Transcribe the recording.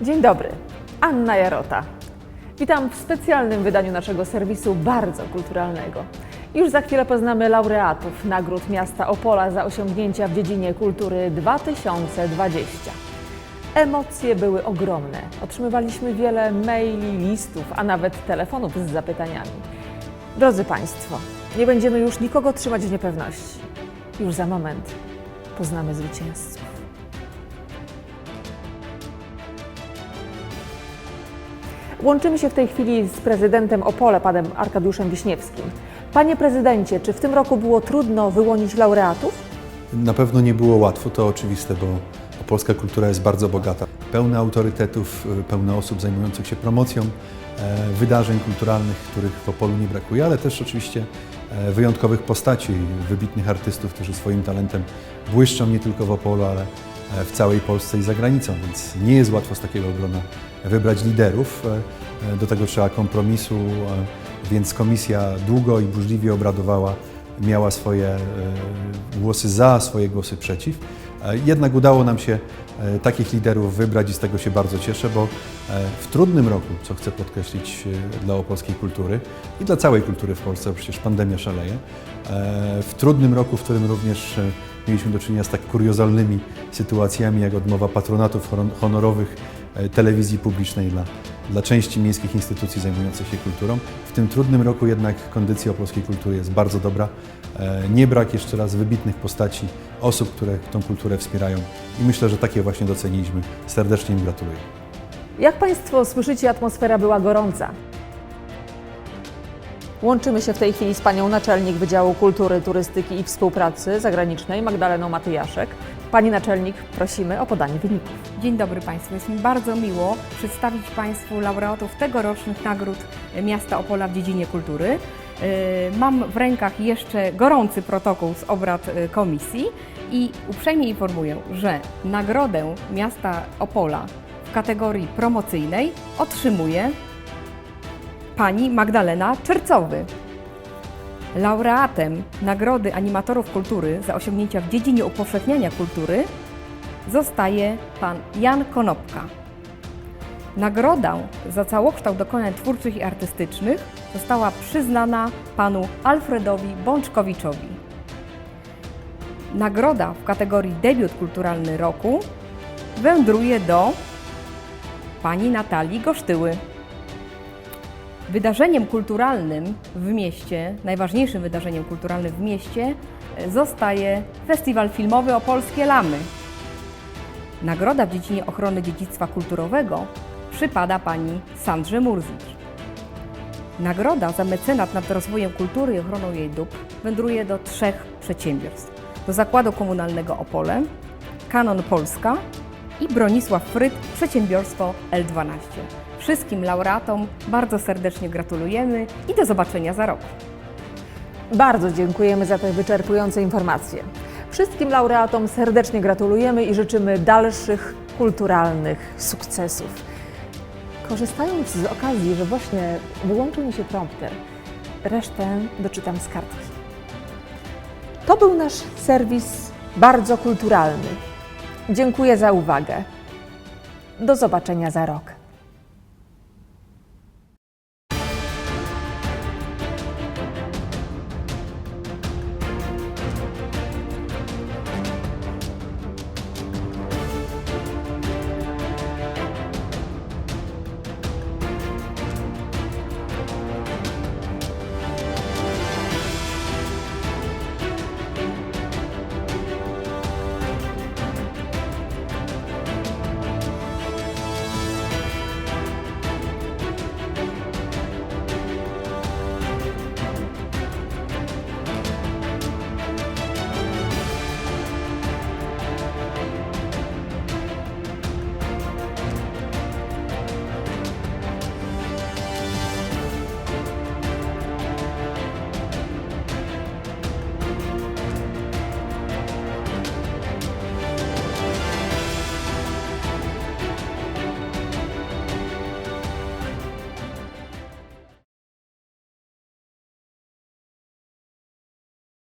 Dzień dobry, Anna Jarota. Witam w specjalnym wydaniu naszego serwisu bardzo kulturalnego. Już za chwilę poznamy laureatów nagród miasta Opola za osiągnięcia w dziedzinie kultury 2020. Emocje były ogromne. Otrzymywaliśmy wiele maili, listów, a nawet telefonów z zapytaniami. Drodzy Państwo, nie będziemy już nikogo trzymać w niepewności. Już za moment poznamy zwycięzców. Łączymy się w tej chwili z prezydentem Opole, panem Arkadiuszem Wiśniewskim. Panie prezydencie, czy w tym roku było trudno wyłonić laureatów? Na pewno nie było łatwo, to oczywiste, bo polska kultura jest bardzo bogata. Pełna autorytetów, pełna osób zajmujących się promocją e, wydarzeń kulturalnych, których w Opolu nie brakuje, ale też oczywiście e, wyjątkowych postaci, wybitnych artystów, którzy swoim talentem błyszczą nie tylko w Opolu, ale w całej Polsce i za granicą, więc nie jest łatwo z takiego grona wybrać liderów. E, e, Do tego trzeba kompromisu, e, więc komisja długo i burzliwie obradowała miała swoje e, głosy za, swoje głosy przeciw. E, Jednak udało nam się e, takich liderów wybrać i z tego się bardzo cieszę, bo e, w trudnym roku, co chcę podkreślić e, dla opolskiej kultury i dla całej kultury w Polsce, bo przecież pandemia szaleje, e, w trudnym roku, w którym również e, mieliśmy do czynienia z tak kuriozalnymi sytuacjami, jak odmowa patronatów honorowych e, telewizji publicznej dla, dla części miejskich instytucji zajmujących się kulturą. W tym trudnym roku jednak kondycja opolskiej kultury jest bardzo dobra. E, Nie brak jeszcze raz wybitnych postaci, osób, które tą kulturę wspierają i myślę, że takie właśnie doceniliśmy. Serdecznie im gratuluję. Jak Państwo słyszycie, atmosfera była gorąca. Łączymy się w tej chwili z panią naczelnik Wydziału Kultury, Turystyki i Współpracy Zagranicznej Magdaleną Matyjaszek. Pani naczelnik, prosimy o podanie wyników. Dzień dobry Państwu. Jest mi bardzo miło przedstawić Państwu laureatów tegorocznych nagród miasta Opola w dziedzinie kultury. Yy, Mam w rękach jeszcze gorący protokół z obrad yy, komisji i uprzejmie informuję, że nagrodę miasta Opola w kategorii promocyjnej otrzymuje pani Magdalena Czercowy. Laureatem Nagrody Animatorów Kultury za osiągnięcia w dziedzinie upowszechniania kultury zostaje pan Jan Konopka. Nagroda za całokształt dokonań twórczych i artystycznych została przyznana panu Alfredowi Bączkowiczowi. Nagroda w kategorii debiut kulturalny roku wędruje do pani Natalii Gosztyły. Wydarzeniem kulturalnym w mieście, najważniejszym wydarzeniem kulturalnym w mieście e, zostaje Festiwal Filmowy Opolskie Lamy. Nagroda w dziedzinie ochrony dziedzictwa kulturowego przypada pani Sandrze Murzicz. Nagroda za mecenat nad rozwojem kultury i ochroną jej dóbr wędruje do trzech przedsiębiorstw. Do Zakładu Komunalnego Opole, Kanon Polska i Bronisław Fryt, przedsiębiorstwo L12. Wszystkim laureatom bardzo serdecznie gratulujemy i do zobaczenia za rok. Bardzo dziękujemy za te wyczerpujące informacje. Wszystkim laureatom serdecznie gratulujemy i życzymy dalszych kulturalnych sukcesów. Korzystając z okazji, że właśnie wyłączył mi się prompter, resztę doczytam z kartki. To był nasz serwis bardzo kulturalny. Dziękuję za uwagę. Do zobaczenia za rok.